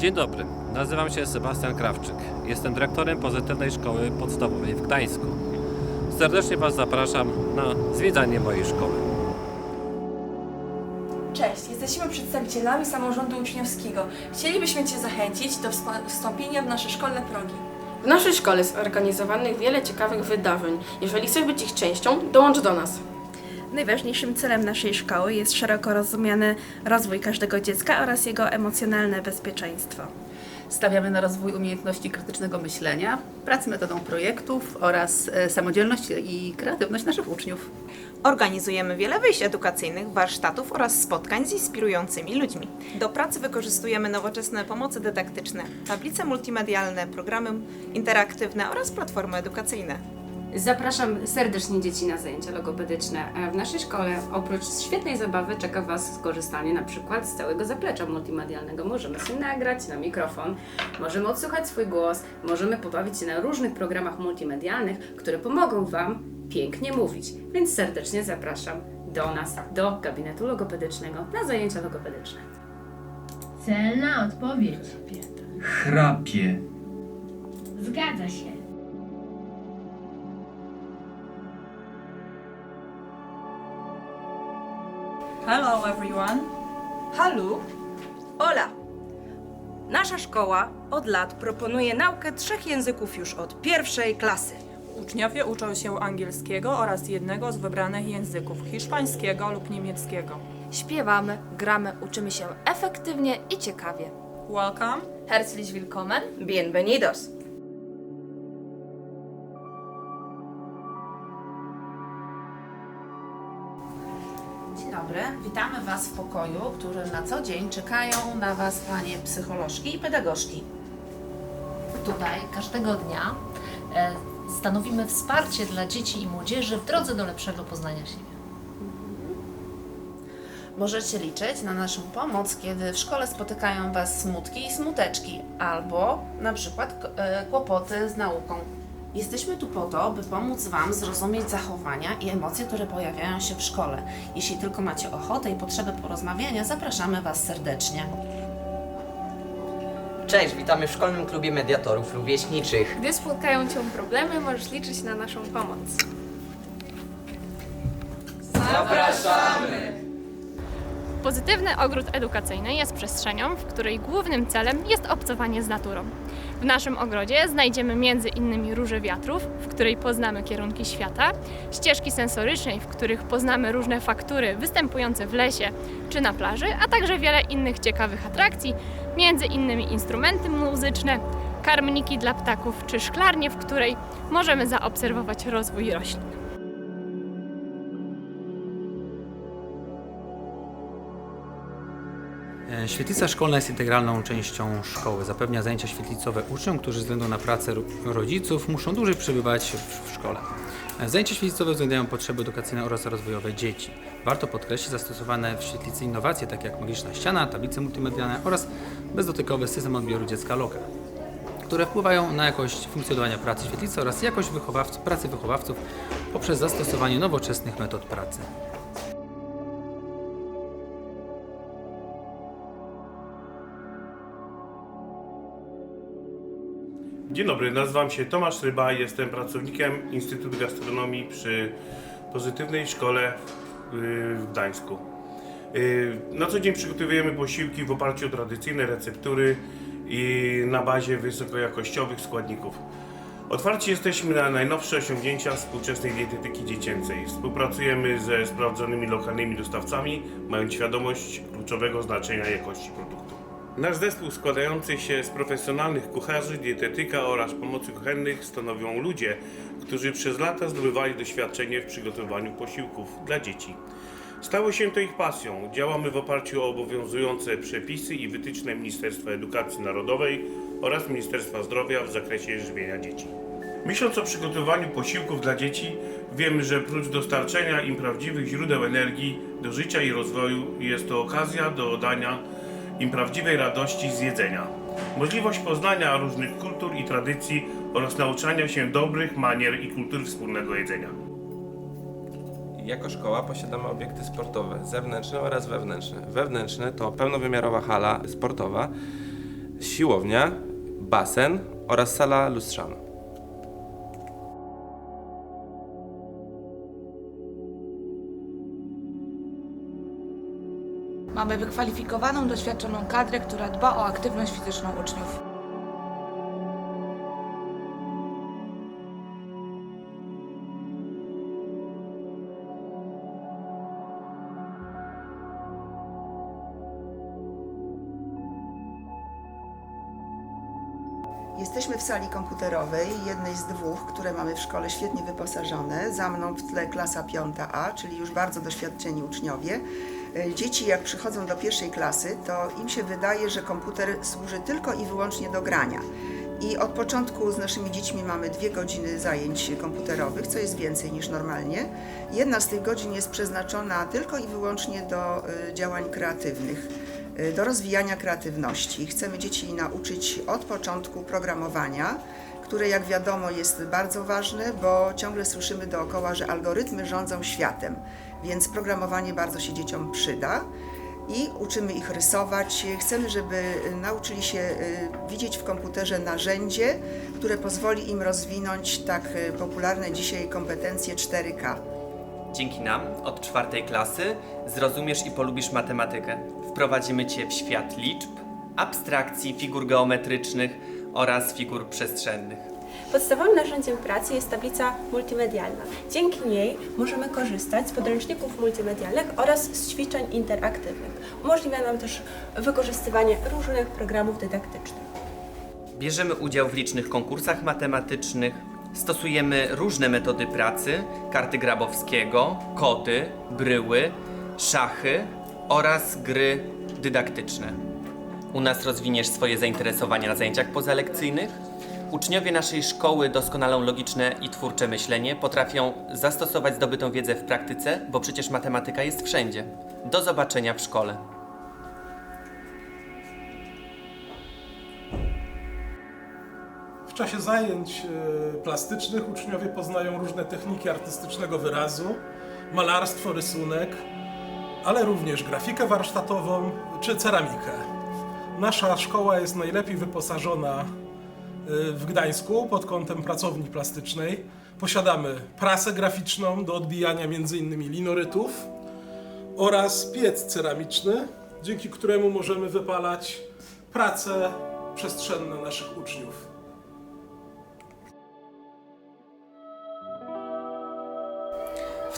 Dzień dobry, nazywam się Sebastian Krawczyk. Jestem dyrektorem Pozytywnej Szkoły Podstawowej w Gdańsku. Serdecznie Was zapraszam na zwiedzanie mojej szkoły. Cześć, jesteśmy przedstawicielami samorządu uczniowskiego. Chcielibyśmy Cię zachęcić do wstąpienia w nasze szkolne progi. W naszej szkole zorganizowanych wiele ciekawych wydarzeń. Jeżeli chcesz być ich częścią, dołącz do nas. Najważniejszym celem naszej szkoły jest szeroko rozumiany rozwój każdego dziecka oraz jego emocjonalne bezpieczeństwo. Stawiamy na rozwój umiejętności krytycznego myślenia, pracy metodą projektów oraz e, samodzielność i kreatywność naszych uczniów. Organizujemy wiele wyjść edukacyjnych, warsztatów oraz spotkań z inspirującymi ludźmi. Do pracy wykorzystujemy nowoczesne pomocy dydaktyczne, tablice multimedialne, programy interaktywne oraz platformy edukacyjne. Zapraszam serdecznie dzieci na zajęcia logopedyczne. E, W naszej szkole oprócz świetnej zabawy czeka Was skorzystanie na przykład z całego zaplecza multimedialnego. Możemy się nagrać na mikrofon, możemy odsłuchać swój głos, możemy pobawić się na różnych programach multimedialnych, które pomogą Wam pięknie mówić. Więc serdecznie zapraszam do nas, do gabinetu logopedycznego na zajęcia logopedyczne. Celna odpowiedź. Chrapie. Zgadza się. Hello everyone. Halu, Ola. Nasza szkoła od lat proponuje naukę trzech języków już od pierwszej klasy. Uczniowie uczą się angielskiego oraz jednego z wybranych języków hiszpańskiego lub niemieckiego. Śpiewamy, gramy, uczymy się efektywnie i ciekawie. Welcome. Herzlich willkommen. Bienvenidos. Witamy Was w pokoju, w którym na co dzień czekają na Was Panie psycholożki i pedagogzki. Tutaj każdego dnia e, stanowimy wsparcie dla dzieci i młodzieży w drodze do lepszego poznania siebie. Możecie liczyć na naszą pomoc, kiedy w szkole spotykają Was smutki i smuteczki, albo na przykład e, kłopoty z nauką. Jesteśmy tu po to, by pomóc Wam zrozumieć zachowania i emocje, które pojawiają się w szkole. Jeśli tylko macie ochotę i potrzebę porozmawiania, zapraszamy Was serdecznie. Cześć, witamy w Szkolnym Klubie Mediatorów Rówieśniczych. Gdy spotkają Cię problemy, możesz liczyć na naszą pomoc. Pozytywny ogród edukacyjny jest przestrzenią, w której głównym celem jest obcowanie z naturą. W naszym ogrodzie znajdziemy między innymi róże wiatrów, w której poznamy kierunki świata, ścieżki sensorycznej, w których poznamy różne faktury występujące w lesie czy na plaży, a także wiele innych ciekawych atrakcji, między innymi instrumenty muzyczne, karmniki dla ptaków czy szklarnię, w której możemy zaobserwować rozwój roślin. Świetlica szkolna jest integralną częścią szkoły. Zapewnia zajęcia świetlicowe uczniom, którzy ze względu na pracę ro- rodziców muszą dłużej przebywać w, szkole. Zajęcia świetlicowe uwzględniają potrzeby edukacyjne oraz rozwojowe dzieci. Warto podkreślić zastosowane w świetlicy innowacje, takie jak magiczna ściana, tablice multimedialne oraz bezdotykowy system odbioru dziecka Loka, które wpływają na jakość funkcjonowania pracy świetlicy oraz jakość wychowawców, pracy wychowawców poprzez zastosowanie nowoczesnych metod pracy. Dzień dobry, nazywam się Tomasz Ryba, jestem pracownikiem Instytutu Gastronomii przy Pozytywnej Szkole y, w Gdańsku. Y, Na co dzień przygotowujemy posiłki w oparciu o tradycyjne receptury i na bazie wysokojakościowych składników. Otwarci jesteśmy na najnowsze osiągnięcia współczesnej dietetyki dziecięcej. Współpracujemy ze sprawdzonymi lokalnymi dostawcami, mając świadomość kluczowego znaczenia jakości produktu. Nasz zespół składający się z profesjonalnych kucharzy, dietetyka oraz pomocy kuchennych stanowią ludzie, którzy przez lata zdobywali doświadczenie w przygotowaniu posiłków dla dzieci. Stało się to ich pasją. Działamy w oparciu o obowiązujące przepisy i wytyczne Ministerstwa Edukacji Narodowej oraz Ministerstwa Zdrowia w zakresie żywienia dzieci. Myśląc o przygotowaniu posiłków dla dzieci, wiemy, że prócz dostarczenia im prawdziwych źródeł energii do życia i rozwoju, jest to okazja do oddania im prawdziwej radości z jedzenia. Możliwość poznania różnych kultur i tradycji oraz nauczania się dobrych manier i kultur wspólnego jedzenia. Jako szkoła posiadamy obiekty sportowe, zewnętrzne oraz wewnętrzne. Wewnętrzne to pełnowymiarowa hala sportowa, siłownia, basen oraz sala lustrzana. Mamy wykwalifikowaną, doświadczoną kadrę, która dba o aktywność fizyczną uczniów. Jesteśmy w sali komputerowej, jednej z dwóch, które mamy w szkole świetnie wyposażone. Za mną w tle klasa 5A, czyli już bardzo doświadczeni uczniowie. E, Dzieci jak przychodzą do pierwszej klasy, to im się wydaje, że komputer służy tylko i wyłącznie do grania. I od początku z naszymi dziećmi mamy dwie godziny zajęć komputerowych, co jest więcej niż normalnie. Jedna z tych godzin jest przeznaczona tylko i wyłącznie do e, działań kreatywnych do rozwijania kreatywności. Chcemy dzieci nauczyć od początku programowania, które jak wiadomo jest bardzo ważne, bo ciągle słyszymy dookoła, że algorytmy rządzą światem, więc programowanie bardzo się dzieciom przyda. I uczymy ich rysować. Chcemy, żeby nauczyli się y, widzieć w komputerze narzędzie, które pozwoli im rozwinąć tak y, popularne dzisiaj kompetencje 4K. Dzięki nam od czwartej klasy zrozumiesz i polubisz matematykę. Wprowadzimy Cię w świat liczb, abstrakcji, figur geometrycznych oraz figur przestrzennych. Podstawowym narzędziem pracy jest tablica multimedialna. Dzięki niej możemy korzystać z podręczników multimedialnych oraz z ćwiczeń interaktywnych. Umożliwia nam też wykorzystywanie różnych programów dydaktycznych. Bierzemy udział w licznych konkursach matematycznych, stosujemy różne metody pracy, karty Grabowskiego, kody, bryły, szachy oraz gry dydaktyczne. U nas rozwiniesz swoje zainteresowania na zajęciach pozalekcyjnych. Uczniowie naszej szkoły doskonalą logiczne i twórcze myślenie, potrafią zastosować zdobytą wiedzę w praktyce, bo przecież matematyka jest wszędzie. Do zobaczenia w szkole. W czasie zajęć e, plastycznych uczniowie poznają różne techniki artystycznego wyrazu, malarstwo, rysunek, ale również grafikę warsztatową czy ceramikę. Nasza szkoła jest najlepiej wyposażona e, w Gdańsku pod kątem pracowni plastycznej. Posiadamy prasę graficzną do odbijania m.in. linorytów oraz piec ceramiczny, dzięki któremu możemy wypalać prace przestrzenne naszych uczniów.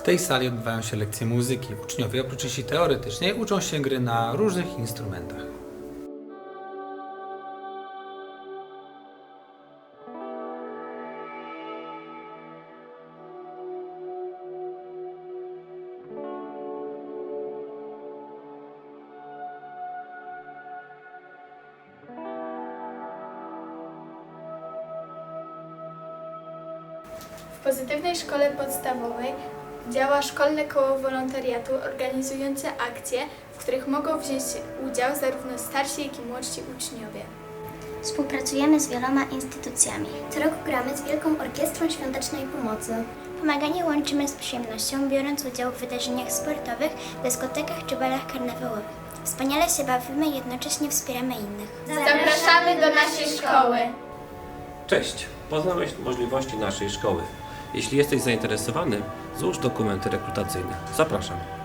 W tej sali odbywają się lekcje muzyki. Uczniowie oprócz części teoretycznej uczą się gry na różnych instrumentach. W pozytywnej szkole podstawowej działa szkolne koło wolontariatu organizujące akcje, w których mogą wziąć udział zarówno starsi, jak i młodsi uczniowie. Współpracujemy z wieloma instytucjami. Co roku gramy z Wielką Orkiestrą Świątecznej Pomocy. Pomaganie łączymy z przyjemnością, biorąc udział w wydarzeniach sportowych, dyskotekach czy balach karnawałowych. Wspaniale się bawimy i jednocześnie wspieramy innych. Zapraszamy do naszej szkoły! Cześć! Poznałeś możliwości naszej szkoły. Jeśli jesteś zainteresowany, złóż dokumenty rekrutacyjne. Zapraszam.